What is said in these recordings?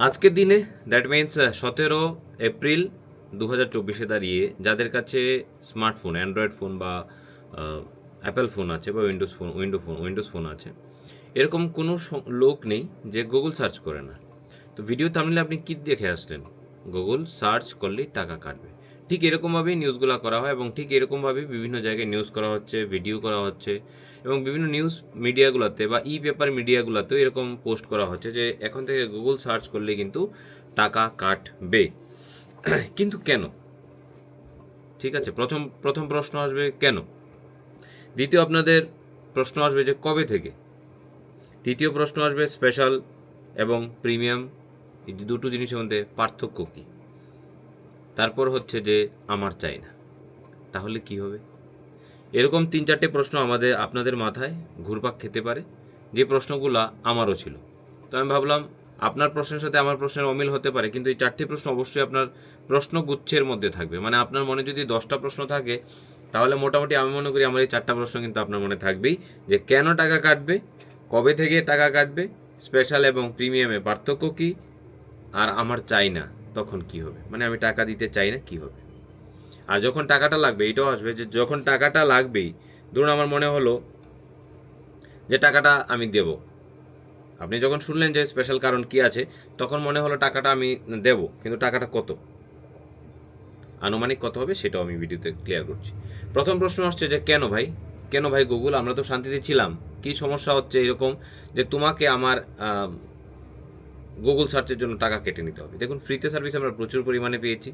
আজকের দিনে that means সতেরো এপ্রিল দু হাজার চব্বিশে দাঁড়িয়ে যাদের কাছে স্মার্টফোন অ্যান্ড্রয়েড ফোন বা অ্যাপেল ফোন আছে বা Windows phone window phone Windows phone আছে, এরকম কোনো লোক নেই যে গুগল সার্চ করে না। তো ভিডিও থামলে আপনি কী দেখে আসলেন? গুগল সার্চ করলেই টাকা কাটবে। ঠিক এরকমভাবেই নিউজগুলো করা হয় এবং ঠিক এরকমভাবেই বিভিন্ন জায়গায় নিউজ করা হচ্ছে ভিডিও করা হচ্ছে এবং বিভিন্ন নিউজ মিডিয়াগুলোতে বা ই পেপার মিডিয়াগুলোতেও এরকম পোস্ট করা হচ্ছে যে এখন থেকে গুগল সার্চ করলে কিন্তু টাকা কাটবে। কিন্তু কেন? ঠিক আছে, প্রথম প্রথম প্রশ্ন আসবে কেন? দ্বিতীয় আপনাদের প্রশ্ন আসবে যে কবে থেকে? তৃতীয় প্রশ্ন আসবে স্পেশাল এবং প্রিমিয়াম এই দুটো জিনিসের মধ্যে পার্থক্য কী? তারপর হচ্ছে যে আমার চাই না। তাহলে কি হবে? এরকম তিন চারটে প্রশ্ন আমাদের, আপনাদের মাথায় ঘুরপাক খেতে পারে। যে প্রশ্নগুলো আমারও ছিল। তো আমি ভাবলাম, আপনার প্রশ্নের সাথে আমার প্রশ্নের অমিল হতে পারে, কিন্তু এই চারটি প্রশ্ন অবশ্যই আপনার প্রশ্নগুচ্ছের মধ্যে থাকবে। মানে আপনার মনে যদি দশটা প্রশ্ন থাকে, তাহলে মোটামুটি আমি মনে করি আমার এই চারটা প্রশ্ন কিন্তু আপনার মনে থাকবেই। যে কেন টাকা কাটবে, কবে থেকে টাকা কাটবে স্পেশাল এবং প্রিমিয়ামে পার্থক্য কী, আর আমার চাই না। তখন কি হবে? মানে আমি টাকা দিতে চাই না, কি হবে? আর যখন টাকাটা লাগবে, এটাও আসবে যে যখন টাকাটা লাগবেই, ধরুন আমার মনে হলো যে টাকাটা আমি দেব। আপনি যখন শুনলেন যে স্পেশাল কারণ কি আছে, তখন মনে হলো টাকাটা আমি দেব, কিন্তু টাকাটা কত? আনুমানিক কত হবে সেটাও আমি ভিডিওতে ক্লিয়ার করছি। প্রথম প্রশ্ন আসছে যে কেন ভাই? কেন ভাই গুগল? আমরা তো শান্তিতে ছিলাম। কি সমস্যা হচ্ছে এরকম যে তোমাকে আমার গুগল সার্চের জন্য টাকা কেটে নিতে হবে। দেখুন ফ্রিতে সার্ভিস আমরা প্রচুর পরিমাণে পেয়েছি।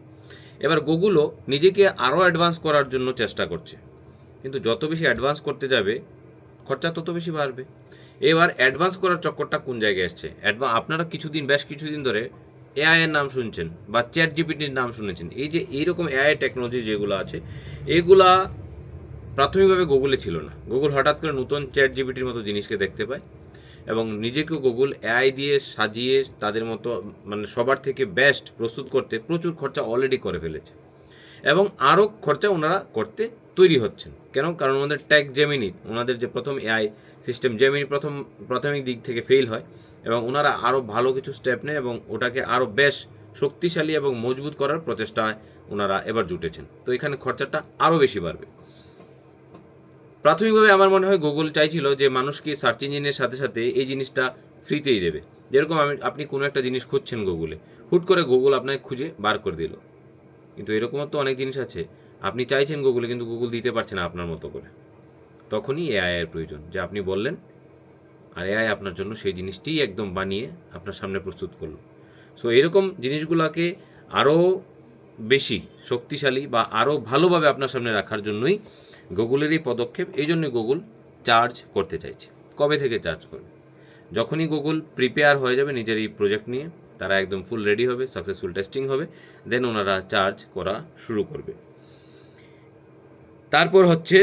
এবার গুগলও নিজেকে আরও অ্যাডভান্স করার জন্য চেষ্টা করছে। কিন্তু যত বেশি অ্যাডভান্স করতে যাবে, খরচা তত বেশি বাড়বে। এবার অ্যাডভান্স করার চক্করটা কোন জায়গায় এসছে অ্যাডভান্স আপনারা কিছুদিন, বেশ কিছুদিন ধরে এআই এর নাম শুনছেন বা চ্যাট জিপিটির নাম শুনেছেন। এই যে এইরকম এআই টেকনোলজি যেগুলো আছে, এগুলা প্রাথমিকভাবে গুগলে ছিল না। গুগল হঠাৎ করে নতুন চ্যাট জিপিটির মতো জিনিসকে দেখতে পায়। এবং নিজেকেও গুগল এআই দিয়ে সাজিয়ে তাদের মতো মানে সবার থেকে বেস্ট প্রস্তুত করতে প্রচুর খরচা অলরেডি করে ফেলেছে। এবং আরও খরচা ওনারা করতে তৈরি হচ্ছেন। কেন? কারণ ওনাদের ট্যাগ জেমিনি ওনাদের যে প্রথম এআই সিস্টেম জেমিনি প্রথম, প্রাথমিক দিক থেকে ফেল হয় এবং ওনারা আরও ভালো কিছু স্টেপ নেয় এবং ওটাকে আরও বেশ শক্তিশালী এবং মজবুত করার প্রচেষ্টায় ওনারা এবার জুটেছেন। তো এখানে খরচাটা আরও বেশি বাড়বে। প্রাথমিকভাবে আমার মনে হয় গুগল চাইছিল যে মানুষকে সার্চ ইঞ্জিনের সাথে সাথে এই জিনিসটা ফ্রিতেই দেবে। যেরকম আমি, আপনি কোনো একটা জিনিস খুঁজছেন গুগলে হুট করে গুগল আপনাকে খুঁজে বার করে দিল। কিন্তু এরকমও তো অনেক জিনিস আছে। আপনি চাইছেন গুগলে কিন্তু গুগল দিতে পারছে না আপনার মতো করে। তখনই এআই এর প্রয়োজন, যে আপনি বললেন, আর এআই আপনার জন্য সেই জিনিসটিই একদম বানিয়ে আপনার সামনে প্রস্তুত করল। সো এরকম জিনিসগুলোকে আরও বেশি শক্তিশালী বা আরও ভালোভাবে আপনার সামনে রাখার জন্যই গুগলের এই পদক্ষেপ, এই জন্য গুগল চার্জ করতে চাইছে। কবে থেকে চার্জ করবে? যখনই গুগল প্রিপেয়ার হয়ে যাবে নিজের এই প্রজেক্ট নিয়ে, তারা একদম ফুল রেডি হবে সাকসেসফুল টেস্টিং হবে দেন ওনারা চার্জ করা শুরু করবে। তারপর হচ্ছে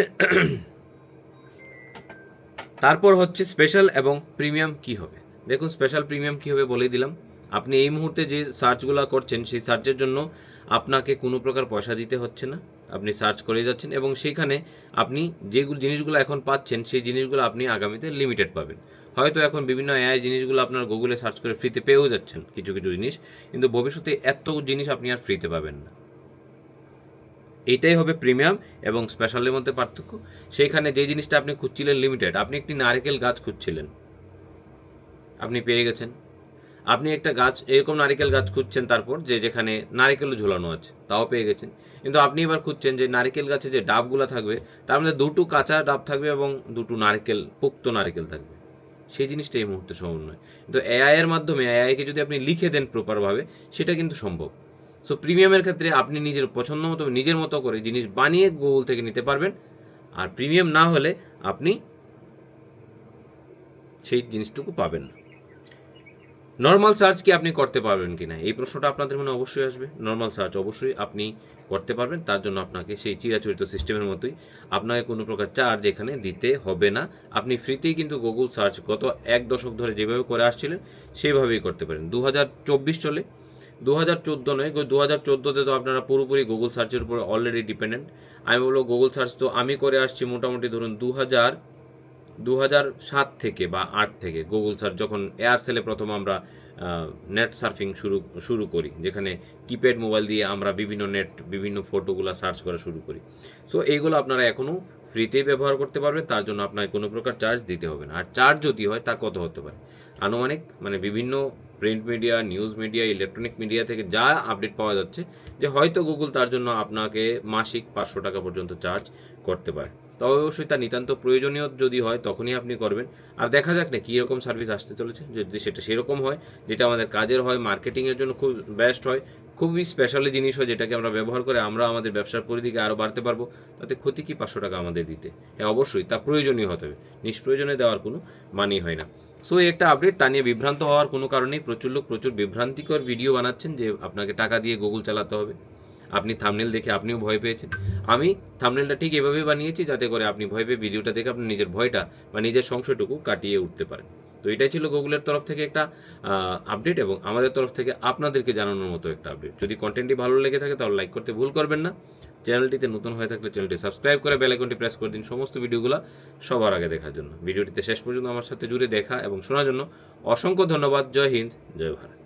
তারপর হচ্ছে স্পেশাল এবং প্রিমিয়াম কি হবে? দেখুন স্পেশাল প্রিমিয়াম কী হবে বলেই দিলাম। আপনি এই মুহূর্তে যে সার্চগুলো করছেন, সেই সার্চের জন্য আপনাকে কোনো প্রকার পয়সা দিতে হচ্ছে না। আপনি সার্চ করে যাচ্ছেন এবং সেইখানে আপনি যেগুলো জিনিসগুলো এখন পাচ্ছেন, সেই জিনিসগুলো আপনি আগামীতে লিমিটেড পাবেন। হয়তো এখন বিভিন্ন এআই জিনিসগুলো আপনার গুগলে সার্চ করে ফ্রিতে পেয়েও যাচ্ছেন কিছু কিছু জিনিস, কিন্তু ভবিষ্যতে এত জিনিস আপনি আর ফ্রিতে পাবেন না। এইটাই হবে প্রিমিয়াম এবং স্পেশালের মধ্যে পার্থক্য। সেইখানে যে জিনিসটা আপনি খুঁজছিলেন লিমিটেড আপনি একটি নারকেল গাছ খুঁজছিলেন। আপনি পেয়ে গেছেন। আপনি একটা গাছ, এরকম নারকেল গাছ খুঁজছেন তারপর যে যেখানে নারকেলও ঝোলানো আছে, তাও পেয়ে গেছেন। কিন্তু আপনি এবার খুঁজছেন যে নারকেল গাছে যে ডাবগুলো থাকবে, তার মধ্যে দুটো কাঁচা ডাব থাকবে এবং দুটো নারকেল, পোক্ত নারকেল থাকবে। সেই জিনিসটা এই মুহূর্তে সম্ভব নয়। কিন্তু এআই এর মাধ্যমে এআইকে যদি আপনি লিখে দেন প্রপারভাবে সেটা কিন্তু সম্ভব। সো প্রিমিয়ামের ক্ষেত্রে আপনি নিজের পছন্দ মতো, নিজের মতো করে জিনিস বানিয়ে গুগল থেকে নিতে পারবেন। আর প্রিমিয়াম না হলে আপনি সেই জিনিসটুকু পাবেন না। নর্মাল সার্চ কি আপনি করতে পারবেন কি না এই প্রশ্নটা আপনাদের মনে অবশ্যই আসবে। নর্মাল সার্চ অবশ্যই আপনি করতে পারবেন। তার জন্য আপনাকে সেই চিরাচরিত সিস্টেমের মতোই আপনাকে কোনো প্রকার চার্জ এখানে দিতে হবে না। আপনি ফ্রিতেই কিন্তু গুগল সার্চ গত এক দশক ধরে যেভাবে করে আসছিলেন, সেইভাবেই করতে পারেন। দু হাজার চব্বিশ চলে দু হাজার চোদ্দ নয় দু হাজার চোদ্দোতে তো আপনারা পুরোপুরি গুগল সার্চের উপর অলরেডি ডিপেন্ডেন্ট আমি বলব গুগল সার্চ তো আমি করে আসছি মোটামুটি ধরুন দু হাজার দু সাত থেকে বা আট থেকে গুগল সার্চ যখন এয়ারসেলে প্রথম আমরা নেট সার্ফিং শুরু শুরু করি, যেখানে কিপ্যাড মোবাইল দিয়ে আমরা বিভিন্ন নেট বিভিন্ন ফটোগুলো সার্চ করা শুরু করি। সো এইগুলো আপনারা এখনও ফ্রিতেই ব্যবহার করতে পারবেন, তার জন্য আপনার কোনো প্রকার চার্জ দিতে হবে না। আর চার্জ যদি হয়, তা কত হতে পারে? আনুমানিক মানে বিভিন্ন print media news media electronic media থেকে যা আপডেট পাওয়া যাচ্ছে, যে হয়তো গুগল তার জন্য আপনাকে মাসিক পাঁচশো টাকা পর্যন্ত চার্জ করতে পারে। তবে অবশ্যই তা নিতান্ত প্রয়োজনীয় যদি হয়, তখনই আপনি করবেন। আর দেখা যাক না, কীরকম সার্ভিস আসতে চলেছে। যদি সেটা সেরকম হয়, যেটা আমাদের কাজের হয় মার্কেটিংয়ের জন্য খুব বেস্ট হয়, খুবই স্পেশালি জিনিস হয় যেটাকে আমরা ব্যবহার করে আমরা আমাদের ব্যবসার পরিধিকে আরও বাড়তে পারব। তাতে ক্ষতি কি পাঁচশো টাকা আমাদের দিতে? হ্যাঁ অবশ্যই, তা প্রয়োজনীয় হতে হবে। নিষ্প্রয়োজনে দেওয়ার কোনো মানেই হয় না। সো এই একটা আপডেট তা নিয়ে বিভ্রান্ত হওয়ার কোনো কারণেই প্রচুর লোক প্রচুর বিভ্রান্তিকর ভিডিও বানাচ্ছেন যে আপনাকে টাকা দিয়ে গুগল চালাতে হবে। আপনি থামনেল দেখে আপনিও ভয় পেয়েছেন। আমি থামনেলটা ঠিক এভাবেই বানিয়েছি যাতে করে আপনি ভয় পেয়ে ভিডিওটা দেখে আপনি নিজের ভয়টা বা নিজের সংশয়টুকু কাটিয়ে উঠতে পারেন। তো এটাই ছিল গুগলের তরফ থেকে একটা আপডেট এবং আমাদের তরফ থেকে আপনাদেরকে জানানোর মতো একটা আপডেট যদি কন্টেন্টটি ভালো লেগে থাকে তাহলে লাইক করতে ভুল করবেন না। চ্যানেলটিতে নতুন হয়ে থাকলে চ্যানেলটি সাবস্ক্রাইব করে বেল আইকনটি প্রেস করে দিন সমস্ত ভিডিওগুলো সবার আগে দেখার জন্য। ভিডিওটিতে শেষ পর্যন্ত আমার সাথে জুড়ে দেখা এবং শোনার জন্য অসংখ্য ধন্যবাদ। জয় হিন্দ, জয় ভারত।